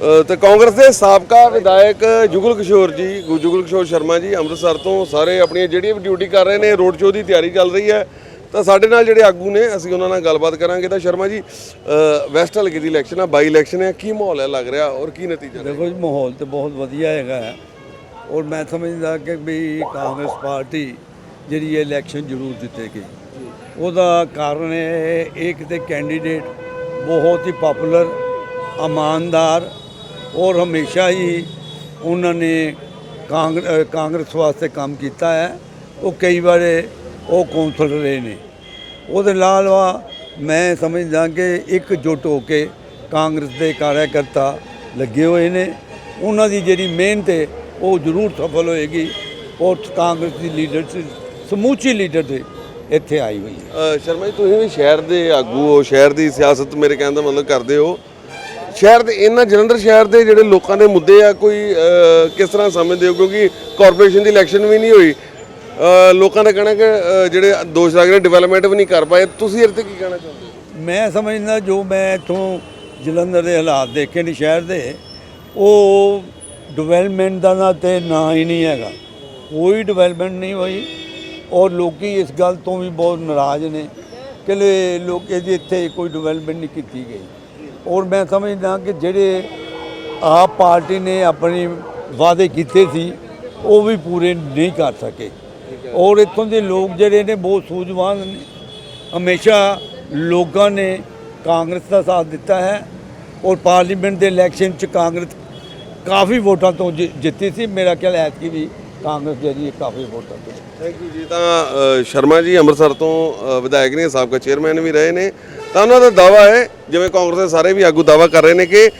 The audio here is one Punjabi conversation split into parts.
ਅ, ਤੇ ਕਾਂਗਰਸ ਦੇ ਸਾਬਕਾ ਵਿਧਾਇਕ ਜੁਗਲ ਕਿਸ਼ੋਰ ਜੀ ਗੁ- ਜੁਗਲ ਕਿਸ਼ੋਰ ਸ਼ਰਮਾ ਜੀ ਅੰਮ੍ਰਿਤਸਰ ਤੋਂ ਸਾਰੇ ਆਪਣੀਆਂ ਜਿਹੜੀਆਂ ਵੀ ਡਿਊਟੀ ਕਰ ਰਹੇ ਨੇ ਰੋਡ ਸ਼ੋਅ ਦੀ ਤਿਆਰੀ ਚੱਲ ਰਹੀ ਹੈ। ਤਾਂ ਸਾਡੇ ਨਾਲ ਜਿਹੜੇ ਆਗੂ ਨੇ ਅਸੀਂ ਉਹਨਾਂ ਨਾਲ ਗੱਲਬਾਤ ਕਰਾਂਗੇ। ਤਾਂ ਸ਼ਰਮਾ ਜੀ ਵੈਸਟ ਹਲਕੇ ਦੀ ਇਲੈਕਸ਼ਨ ਆ ਬਾਈ ਇਲੈਕਸ਼ਨ ਹੈ ਕੀ ਮਾਹੌਲ ਹੈ ਲੱਗ ਰਿਹਾ ਔਰ ਕੀ ਨਤੀਜਾ ਦੇਖੋ ਜੀ ਮਾਹੌਲ ਤੇ ਬਹੁਤ ਵਧੀਆ ਹੈਗਾ ਹੈ। ਔਰ ਮੈਂ ਸਮਝਦਾ ਕਿ ਵੀ ਕਾਂਗਰਸ ਪਾਰਟੀ ਜਿਹੜੀ ਇਹ ਇਲੈਕਸ਼ਨ ਜ਼ਰੂਰ ਜਿੱਤੇਗੀ। ਉਹਦਾ ਕਾਰਨ ਇਹ ਇੱਕ ਤੇ ਕੈਂਡੀਡੇਟ ਬਹੁਤ ਹੀ ਪਪੂਲਰ ਇਮਾਨਦਾਰ ਔਰ ਹਮੇਸ਼ਾ ਹੀ ਉਹਨਾਂ ਨੇ ਕਾਂਗਰ- ਕਾਂਗਰਸ ਵਾਸਤੇ ਕੰਮ ਕੀਤਾ ਹੈ। ਉਹ ਕਈ ਵਾਰ ਉਹ ਕੌਂਸਲਰ ਰਹੇ ਨੇ। ਉਹਦੇ ਨਾਲ ਵਾ ਮੈਂ ਸਮਝਦਾ ਕਿ ਇੱਕ ਇਕਜੁੱਟ ਹੋ ਕੇ ਕਾਂਗਰਸ ਦੇ ਕਾਰਜਕਰਤਾ ਲੱਗੇ ਹੋਏ ਨੇ। ਉਹਨਾਂ ਦੀ ਜਿਹੜੀ ਮਿਹਨਤ ਹੈ, ਉਹ ਜ਼ਰੂਰ ਸਫਲ ਹੋਏਗੀ। ਔਰ ਕਾਂਗਰਸ ਦੀ ਲੀਡਰਸ਼ਿਪ, ਸਮੂਚੀ ਲੀਡਰ ਦੇ ਇੱਥੇ ਆਈ ਹੋਈ ਹੈ। ਸ਼ਰਮਾ ਜੀ, ਤੁਸੀਂ ਵੀ ਸ਼ਹਿਰ ਦੇ ਆਗੂ ਹੋ, ਸ਼ਹਿਰ ਦੀ ਸਿਆਸਤ ਮੇਰੇ ਕਹਿਣ ਦਾ ਮਤਲਬ ਕਰਦੇ ਹੋ। ਸ਼ਹਿਰ ਦੇ, ਇਹਨਾਂ ਜਲੰਧਰ ਸ਼ਹਿਰ ਦੇ ਜਿਹੜੇ ਲੋਕਾਂ ਦੇ ਮੁੱਦੇ ਆ, ਕੋਈ ਕਿਸ ਤਰ੍ਹਾਂ ਸਮਝਦੇ ਹੋ? ਕਿਉਂਕਿ ਕਾਰਪੋਰੇਸ਼ਨ ਦੀ ਇਲੈਕਸ਼ਨ ਵੀ ਨਹੀਂ ਹੋਈ। ਲੋਕਾਂ ਦਾ ਕਹਿਣਾ ਕਿ ਜਿਹੜੇ ਦੋਸ਼ ਲੱਗ ਰਹੇ ਡਿਵੈਲਪਮੈਂਟ ਵੀ ਨਹੀਂ ਕਰ ਪਾਏ। ਤੁਸੀਂ ਇਹਦੇ ਤੇ ਕੀ ਕਹਿਣਾ ਚਾਹੁੰਦੇ ਮੈਂ ਸਮਝਦਾ ਜੋ ਮੈਂ ਇੱਥੋਂ ਜਲੰਧਰ ਦੇ ਹਾਲਾਤ ਦੇਖੇ ਨੇ ਸ਼ਹਿਰ ਦੇ, ਉਹ ਡਿਵੈਲਪਮੈਂਟ ਦਾ ਨਾ ਤੇ ਨਾ ਹੀ ਨਹੀਂ ਹੈਗਾ। ਕੋਈ ਡਿਵੈਲਪਮੈਂਟ ਨਹੀਂ ਹੋਈ ਔਰ ਲੋਕੀ ਇਸ ਗੱਲ ਤੋਂ ਵੀ ਬਹੁਤ ਨਾਰਾਜ਼ ਨੇ ਕਿ ਲੋਕ ਇਹਦੀ ਇੱਥੇ ਕੋਈ ਡਿਵੈਲਪਮੈਂਟ ਨਹੀਂ ਕੀਤੀ ਗਈ। ਔਰ ਮੈਂ ਸਮਝਦਾ ਕਿ ਜਿਹੜੇ ਆਪ ਪਾਰਟੀ ਨੇ ਆਪਣੀ ਵਾਅਦੇ ਕੀਤੇ ਸੀ ਉਹ ਵੀ ਪੂਰੇ ਨਹੀਂ ਕਰ ਸਕੇ। ਔਰ ਇੱਥੋਂ ਦੇ ਲੋਕ ਜਿਹੜੇ ਨੇ ਬਹੁਤ ਸੂਝਵਾਨ ਨੇ। ਹਮੇਸ਼ਾ ਲੋਕਾਂ ਨੇ ਕਾਂਗਰਸ ਦਾ ਸਾਥ ਦਿੱਤਾ ਹੈ ਔਰ ਪਾਰਲੀਮੈਂਟ ਦੇ ਇਲੈਕਸ਼ਨ ਚ ਕਾਂਗਰਸ ਕਾਫੀ ਵੋਟਾਂ ਤੋਂ ਜਿੱਤੀ ਸੀ। ਮੇਰਾ ਖਿਆਲ ਹੈ ਕਿ ਵੀ ਕਾਂਗਰਸ ਜਿਹੜੀ ਕਾਫੀ ਵੋਟਾਂ ਤੋਂ ਥੈਂਕ ਯੂ ਜੀ। ਤਾਂ ਸ਼ਰਮਾ ਜੀ ਅੰਮ੍ਰਿਤਸਰ ਤੋਂ ਵਿਧਾਇਕ ਨੇ ਸਾਬਕਾ ਚੇਅਰਮੈਨ ਵੀ ਰਹੇ ਨੇ। ਤਾਂ ਉਹਨਾਂ ਦਾ ਦਾਵਾ ਹੈ ਜਿਵੇਂ ਕਾਂਗਰਸ ਦੇ ਸਾਰੇ ਵੀ ਆਗੂ ਦਾਵਾ ਕਰ ਰਹੇ ਨੇ ਕਿ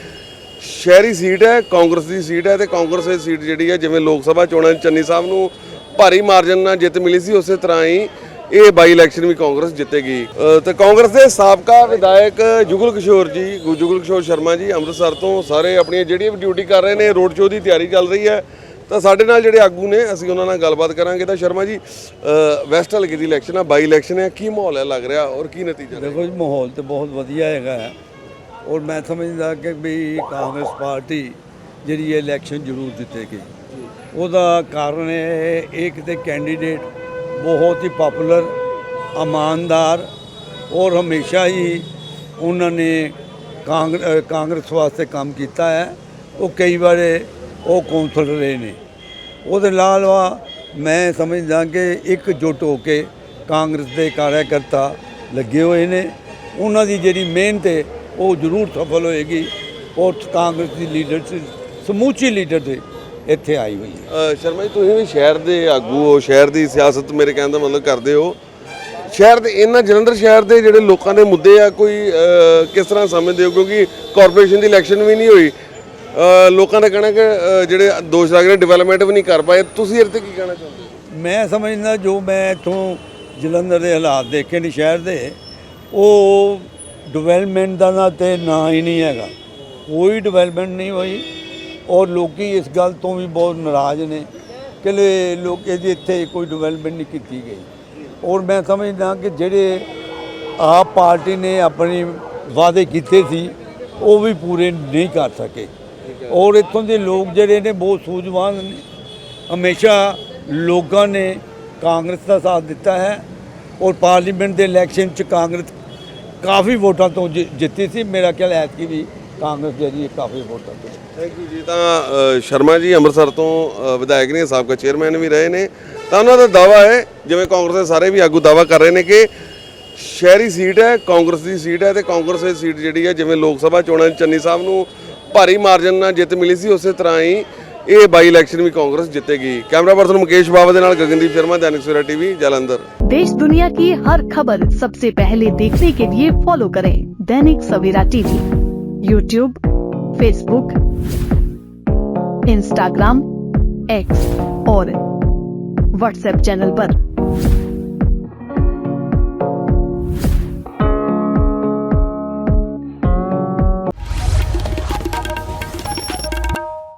ਸ਼ਹਿਰੀ ਸੀਟ ਹੈ ਕਾਂਗਰਸ ਦੀ ਸੀਟ ਹੈ ਤੇ ਕਾਂਗਰਸ ਦੀ ਸੀਟ ਜਿਹੜੀ ਹੈ ਜਿਵੇਂ ਲੋਕ ਸਭਾ ਚੋਣਾਂ 'ਚ ਚੰਨੀ ਸਾਹਿਬ ਨੂੰ ਭਾਰੀ ਮਾਰਜਨ ਨਾਲ ਜਿੱਤ ਮਿਲੀ ਸੀ ਉਸੇ ਤਰ੍ਹਾਂ ਹੀ ਇਹ ਬਾਈ ਇਲੈਕਸ਼ਨ ਵੀ ਕਾਂਗਰਸ ਜਿੱਤੇਗੀ। ਅ, ਤੇ ਕਾਂਗਰਸ ਦੇ ਸਾਬਕਾ ਵਿਧਾਇਕ ਜੁਗਲ ਕਿਸ਼ੋਰ ਜੀ ਜੁਗਲ ਕਿਸ਼ੋਰ ਸ਼ਰਮਾ ਜੀ ਅੰਮ੍ਰਿਤਸਰ ਤੋਂ ਸਾਰੇ ਆਪਣੀਆਂ ਜਿਹੜੀਆਂ ਵੀ ਡਿਊਟੀ ਕਰ ਰਹੇ ਨੇ ਰੋਡ ਸ਼ੋਅ ਦੀ ਤਿਆਰੀ ਚੱਲ ਰਹੀ ਹੈ। ਤਾਂ ਸਾਡੇ ਨਾਲ ਜਿਹੜੇ ਆਗੂ ਨੇ, ਅਸੀਂ ਉਹਨਾਂ ਨਾਲ ਗੱਲਬਾਤ ਕਰਾਂਗੇ। ਤਾਂ ਸ਼ਰਮਾ ਜੀ ਵੈਸਟ ਹਲਕੇ ਦੀ ਇਲੈਕਸ਼ਨ ਆ ਬਾਈ ਇਲੈਕਸ਼ਨ ਹੈ ਕੀ ਮਾਹੌਲ ਹੈ, ਲੱਗ ਰਿਹਾ ਔਰ ਕੀ ਨਤੀਜਾ ਦੇਖੋ ਜੀ, ਮਾਹੌਲ ਤੇ ਬਹੁਤ ਵਧੀਆ ਹੈਗਾ ਹੈ। ਔਰ ਮੈਂ ਸਮਝਦਾ ਕਿ ਵੀ ਕਾਂਗਰਸ ਪਾਰਟੀ ਜਿਹੜੀ ਇਹ ਇਲੈਕਸ਼ਨ ਜ਼ਰੂਰ ਜਿੱਤੇਗੀ। ਉਹਦਾ ਕਾਰਨ ਇਹ ਇੱਕ ਤੇ ਕੈਂਡੀਡੇਟ ਬਹੁਤ ਹੀ ਪਪੂਲਰ ਇਮਾਨਦਾਰ ਔਰ ਹਮੇਸ਼ਾ ਹੀ ਉਹਨਾਂ ਨੇ ਕਾਂਗਰ- ਕਾਂਗਰਸ ਵਾਸਤੇ ਕੰਮ ਕੀਤਾ ਹੈ। ਉਹ ਕਈ ਵਾਰ ਉਹ ਕੌਂਸਲਰ ਰਹੇ ਨੇ। ਉਹਦੇ ਨਾਲ ਵਾ ਮੈਂ ਸਮਝਦਾ ਕਿ ਇੱਕ ਇਕਜੁੱਟ ਹੋ ਕੇ ਕਾਂਗਰਸ ਦੇ ਕਾਰਜਕਰਤਾ ਲੱਗੇ ਹੋਏ ਨੇ। ਉਹਨਾਂ ਦੀ ਜਿਹੜੀ ਮਿਹਨਤ ਹੈ, ਉਹ ਜ਼ਰੂਰ ਸਫਲ ਹੋਏਗੀ। ਔਰ ਕਾਂਗਰਸ ਦੀ ਲੀਡਰਸ਼ਿਪ ਸਮੂਚੀ ਲੀਡਰ ਦੇ ਇੱਥੇ ਆਈ ਹੋਈ ਹੈ। ਸ਼ਰਮਾ ਜੀ, ਤੁਸੀਂ ਵੀ ਸ਼ਹਿਰ ਦੇ ਆਗੂ ਹੋ, ਸ਼ਹਿਰ ਦੀ ਸਿਆਸਤ ਮੇਰੇ ਕਹਿਣ ਦਾ ਮਤਲਬ ਕਰਦੇ ਹੋ। ਸ਼ਹਿਰ ਦੇ, ਇਹਨਾਂ ਜਲੰਧਰ ਸ਼ਹਿਰ ਦੇ ਜਿਹੜੇ ਲੋਕਾਂ ਦੇ ਮੁੱਦੇ ਆ, ਕੋਈ ਕਿਸ ਤਰ੍ਹਾਂ ਸਮਝਦੇ ਹੋ? ਕਿਉਂਕਿ ਕਾਰਪੋਰੇਸ਼ਨ ਦੀ ਇਲੈਕਸ਼ਨ ਵੀ ਨਹੀਂ ਹੋਈ। ਲੋਕਾਂ ਦਾ ਕਹਿਣਾ ਕਿ ਅ, ਜਿਹੜੇ ਦੋਸ਼ ਲੱਗ ਰਹੇ ਡਿਵੈਲਪਮੈਂਟ ਵੀ ਨਹੀਂ ਕਰ ਪਾਏ। ਤੁਸੀਂ ਇਹਦੇ ਤੇ ਕੀ ਕਹਿਣਾ ਚਾਹੁੰਦੇ ਹੋ? ਮੈਂ ਸਮਝਦਾ ਜੋ ਮੈਂ ਇੱਥੋਂ ਜਲੰਧਰ ਦੇ ਹਾਲਾਤ ਦੇਖੇ ਨੇ ਸ਼ਹਿਰ ਦੇ ਉਹ ਡਿਵੈਲਪਮੈਂਟ ਦਾ ਨਾ ਤੇ ਨਾ ਹੀ ਨਹੀਂ ਹੈਗਾ। ਕੋਈ ਡਿਵੈਲਪਮੈਂਟ ਨਹੀਂ ਹੋਈ ਔਰ ਲੋਕੀ ਇਸ ਗੱਲ ਤੋਂ ਵੀ ਬਹੁਤ ਨਾਰਾਜ਼ ਨੇ ਕਿ ਲੈ ਲੋਕ ਜੀ ਇੱਥੇ ਕੋਈ ਡਿਵੈਲਪਮੈਂਟ ਨਹੀਂ ਕੀਤੀ ਗਈ। ਔਰ ਮੈਂ ਸਮਝਦਾ ਕਿ ਜਿਹੜੇ ਆਪ ਪਾਰਟੀ ਨੇ ਆਪਣੀ ਵਾਅਦੇ ਕੀਤੇ ਸੀ ਉਹ ਵੀ ਪੂਰੇ ਨਹੀਂ ਕਰ ਸਕੇ। ਔਰ ਇੱਥੋਂ ਦੇ ਲੋਕ ਜਿਹੜੇ ਨੇ ਬਹੁਤ ਸੂਝਵਾਨ ਨੇ। ਹਮੇਸ਼ਾ ਲੋਕਾਂ ਨੇ ਕਾਂਗਰਸ ਦਾ ਸਾਥ ਦਿੱਤਾ ਹੈ ਔਰ ਪਾਰਲੀਮੈਂਟ ਦੇ ਇਲੈਕਸ਼ਨ ਚ ਕਾਂਗਰਸ ਕਾਫੀ ਵੋਟਾਂ ਤੋਂ ਜਿ- ਜਿੱਤੀ ਸੀ। ਮੇਰਾ ਖਿਆਲ ਹੈ ਕਿ ਵੀ ਕਾਂਗਰਸ ਜਿਹੜੀ ਹੈ ਕਾਫੀ ਵੋਟਾਂ ਤੋਂ ਥੈਂਕ ਯੂ ਜੀ। ਤਾਂ ਸ਼ਰਮਾ ਜੀ ਅੰਮ੍ਰਿਤਸਰ ਤੋਂ ਵਿਧਾਇਕ ਨੇ, ਸਾਬਕਾ ਚੇਅਰਮੈਨ ਵੀ ਰਹੇ ਨੇ। ਤਾਂ ਉਹਨਾਂ ਦਾ ਦਾਵਾ ਹੈ, ਜਿਵੇਂ ਕਾਂਗਰਸ ਦੇ ਸਾਰੇ ਵੀ ਆਗੂ ਦਾਵਾ ਕਰ ਰਹੇ ਨੇ ਕਿ ਸ਼ਹਿਰੀ ਸੀਟ ਹੈ, ਕਾਂਗਰਸ ਦੀ ਸੀਟ ਹੈ ਤੇ ਕਾਂਗਰਸ ਦੀ ਸੀਟ ਜਿਹੜੀ ਹੈ, ਜਿਵੇਂ ਲੋਕ ਸਭਾ ਚੋਣਾਂ 'ਚ ਚੰਨੀ ਸਾਹਿਬ ਨੂੰ ਭਾਰੀ ਮਾਰਜਨ ਨਾਲ ਜਿੱਤ ਮਿਲੀ ਸੀ ਉਸੇ ਤਰ੍ਹਾਂ ਹੀ ਇਹ ਬਾਈ ਇਲੈਕਸ਼ਨ ਵੀ ਕਾਂਗਰਸ ਜਿੱਤੇਗੀ ਕੈਮਰਾ ਪਰਸਨ ਮੁਕੇਸ਼ ਬਾਵਾ ਦੇ ਨਾਲ ਗਗਨਦੀਪ ਸ਼ਰਮਾ दैनिक सवेरा टीवी जलंधर देश दुनिया की हर खबर सबसे पहले देखने के लिए फॉलो करें Dainik Savera TV YouTube Facebook Instagram X और व्हाट्सएप चैनल पर।